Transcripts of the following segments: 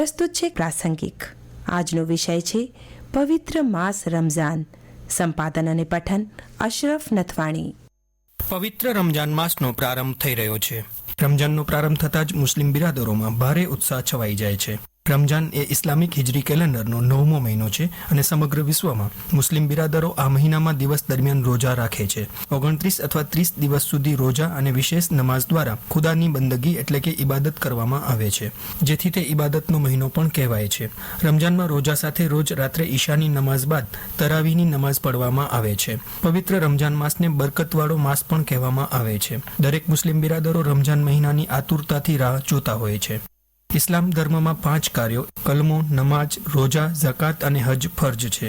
પ્રસ્તુત છે પ્રાસંગિક. આજનો વિષય છે પવિત્ર માસ રમઝાન. સંપાદન અને પઠન અશરફ નથવાણી. પવિત્ર રમજાન માસનો પ્રારંભ થઈ રહ્યો છે. રમજાનનો પ્રારંભ થતાં જ મુસ્લિમ બિરાદરોમાં ભારે ઉત્સાહ છવાઈ જાય છે. રમજાન એ ઇસ્લામિક હિજરી કેલેન્ડરનો નવમો મહિનો છે અને સમગ્ર વિશ્વમાં મુસ્લિમ બિરાદરો આ મહિનામાં દિવસ દરમિયાન રોજા રાખે છે. ઓગણત્રીસ અથવા ત્રીસ દિવસ સુધી રોજા અને વિશેષ નમાઝ દ્વારા ખુદાની બંદગી એટલે કે ઇબાદત કરવામાં આવે છે, જેથી તે ઇબાદતનો મહિનો પણ કહેવાય છે. રમજાનમાં રોજા સાથે રોજ રાત્રે ઈશાની નમાઝ બાદ તરાવીની નમાઝ પઢવામાં આવે છે. પવિત્ર રમજાન માસને બરકતવાળો માસ પણ કહેવામાં આવે છે. દરેક મુસ્લિમ બિરાદરો રમજાન મહિનાની આતુરતાથી રાહ જોતા હોય છે. ઇસ્લામ ધર્મમાં પાંચ કાર્યો કલમો નમાજ રોજા ઝકાત અને હજ ફર્જ છે.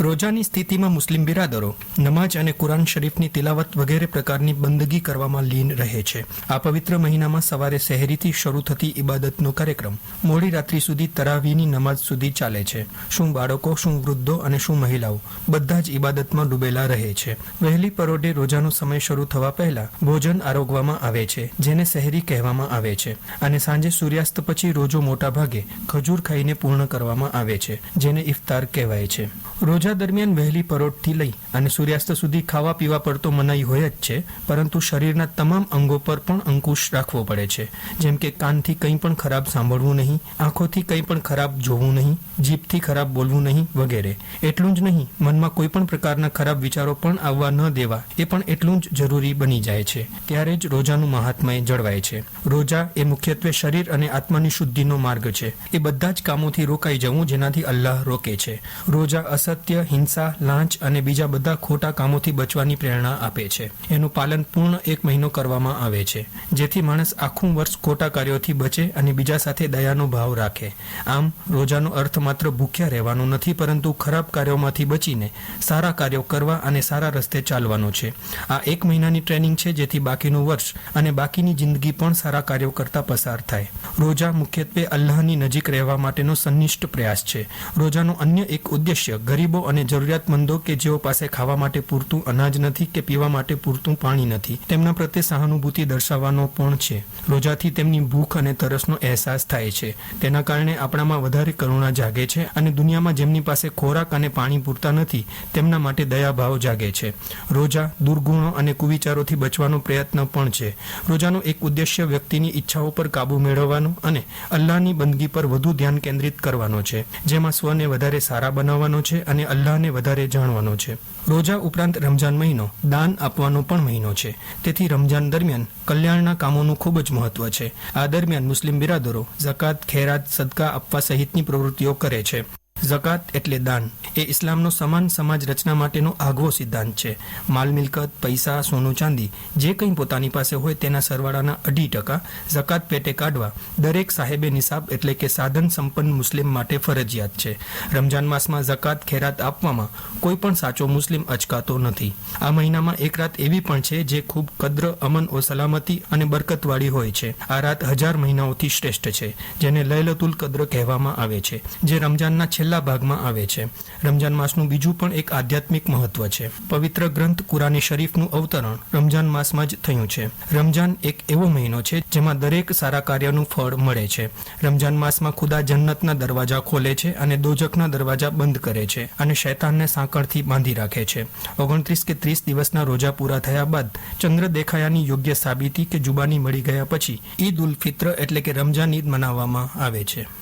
રોજાની સ્થિતિમાં મુસ્લિમ બિરાદરો નમાજ અને કુરાન શરીફની તિલાવત વગેરે પ્રકારની બંદગી કરવામાં લીન રહે છે. આ પવિત્ર મહિનામાં સવારે શહેરીથી શરૂ થતી ઇબાદતનો કાર્યક્રમ મોડી રાત્રિ સુધી તરાવીની નમાજ સુધી ચાલે છે. શું બાળકો, શું વૃદ્ધો અને શું મહિલાઓ બધા જ ઇબાદતમાં ડૂબેલા રહે છે. વહેલી પરોઢે રોજાનો સમય શરૂ થવા પહેલા ભોજન આરોગવામાં આવે છે, જેને શહેરી કહેવામાં આવે છે. અને સાંજે સૂર્યાસ્ત પછી રોજો મોટા ભાગે ખજૂર ખાઈને પૂર્ણ કરવામાં આવે છે, જેને ઇફતાર કહેવાય છે. રોજા દરમિયાન વહેલી પરોઢથી લઈ અને સૂર્યાસ્ત સુધી ખાવા પીવા પર તો મનાઈ હોય જ છે, પરંતુ શરીરના તમામ અંગો પર પણ અંકુશ રાખવો પડે છે. જેમ કે કાનથી કંઈ પણ ખરાબ સાંભળવું નહીં, આંખોથી કંઈ પણ ખરાબ જોવું નહીં, જીભથી ખરાબ બોલવું નહીં વગેરે. એટલું જ નહીં, મનમાં કોઈ પણ પ્રકારના ખરાબ વિચારો પણ આવવા ન દેવા, એ પણ એટલું જ જરૂરી બની જાય છે. ત્યારે જ રોજાનું મહાત્મય જળવાય છે. રોજા એ મુખ્યત્વે શરીર અને આત્માની શુદ્ધિનો માર્ગ છે. એ બધા જ કામોથી રોકાઈ જવું જેનાથી અલ્લાહ રોકે છે. રોજા અસત્ય હિંસા, લાંચ અને બીજા બધા ખોટા કામોથી બચવાની પ્રેરણા આપે છે. એનું પાલન પૂર્ણ એક મહિનો કરવામાં આવે છે, જેથી માણસ આખું વર્ષ ખોટા કાર્યોથી બચે અને બીજા સાથે દયાનો ભાવ રાખે. આમ, રોજાનો અર્થ માત્ર ભૂખ્યા રહેવાનો નથી, પરંતુ ખરાબ કાર્યોમાંથી બચીને સારા કાર્યો કરવા અને સારા રસ્તે ચાલવાનો છે. આ એક મહિનાની ટ્રેનિંગ છે, જેથી બાકીનું વર્ષ અને બાકીની જિંદગી પણ સારા કાર્યો કરતા પસાર થાય. રોજા મુખ્યત્વે અલ્લાહની નજીક રહેવા માટેનો સંનિષ્ઠ પ્રયાસ છે. રોજાનો અન્ય એક ઉદ્દેશ્ય ગરીબો અને જરૂરિયાતમંદો કે જેઓ પાસે ખાવા માટે પૂરતું અનાજ નથી કે પીવા માટે પૂરતું પાણી નથી. તેમના પ્રત્યે સહાનુભૂતિ દર્શાવવાનો પણ છે. રોજાથી તેમની ભૂખ અને તરસનો અહેસાસ થાય છે. તેના કારણે આપણામાં વધારે કરુણા જાગે છે અને દુનિયામાં જેમની પાસે ખોરાક અને પાણી પૂરતા નથી, તેમના માટે દયાભાવ જાગે છે. રોજા, દુર્ગુણો અને કુવિચારોથી બચવાનો પ્રયત્ન પણ છે. રોજાનો એક ઉદ્દેશ્ય વ્યક્તિની ઈચ્છાઓ પર કાબુ મેળવવાનો અને અલ્લાહની બંદગી પર વધુ ધ્યાન કેન્દ્રિત કરવાનો છે. જેમાં સ્વને વધારે સારા બનાવવાનો છે અને અલ્લાહને વધારે જાણવાનો છે. રોજા ઉપરાંત રમજાન મહિનો દાન આપવાનો પણ મહિનો છે. તેથી રમજાન દરમિયાન કલ્યાણના કામોનું ખૂબ જ મહત્વ છે. આ દરમિયાન મુસ્લિમ બિરાદરો જકાત ખેરાત, સદકા આપવા સહિતની પ્રવૃત્તિઓ કરે છે. જકાત એટલે દાન. એ ઇસ્લામનો સમાન સમાજ રચના માટેનો આગવો સિદ્ધાંત છે. માલ, મિલકત, પૈસા, સોનું, ચાંદી, જે કંઈ પોતાની પાસે હોય તેના સરવાળાના અઢી ટકા જકાત પેટે કાઢવા દરેક સાહેબે નિસાબ એટલે કે સાધન સંપન્ન મુસ્લિમ માટે ફરજિયાત છે. રમજાન માસમાં જકાત, ખેરાત આપવામાં કોઈ પણ સાચો મુસ્લિમ અચકાતો નથી. આ મહિનામાં એક રાત એવી પણ છે જે ખૂબ કદ્ર, અમન ઓ સલામતી અને બરકતવાળી હોય છે. આ રાત હજાર મહિનાઓથી શ્રેષ્ઠ છે, જેને લૈલતુલ કદ્ર કહેવામાં આવે છે, જે રમજાનના છેલ્લા ભાગમાં આવે છે. રમજાન માસનું બીજું પણ એક આધ્યાત્મિક મહત્વ છે. પવિત્ર ગ્રંથ કુરાની શરીફનું અવતરણ રમજાન માસમાં જ થયું છે. રમજાન એક એવો મહિનો છે જેમાં દરેક સારા કાર્યનું ફળ મળે છે. રમજાન માસમાં ખુદા જન્નતના દરવાજા ખોલે છે અને દોજકના દરવાજા બંધ કરે છે અને શૈતાનને સાંકળથી બાંધી રાખે છે. ઓગણત્રીસ કે ત્રીસ દિવસના રોજા પૂરા થયા બાદ ચંદ્ર દેખાયાની યોગ્ય સાબિતી કે જુબાની મળી ગયા પછી ઈદ ઉલ ફિત્ર એટલે કે રમજાન ઈદ મનાવવામાં આવે છે.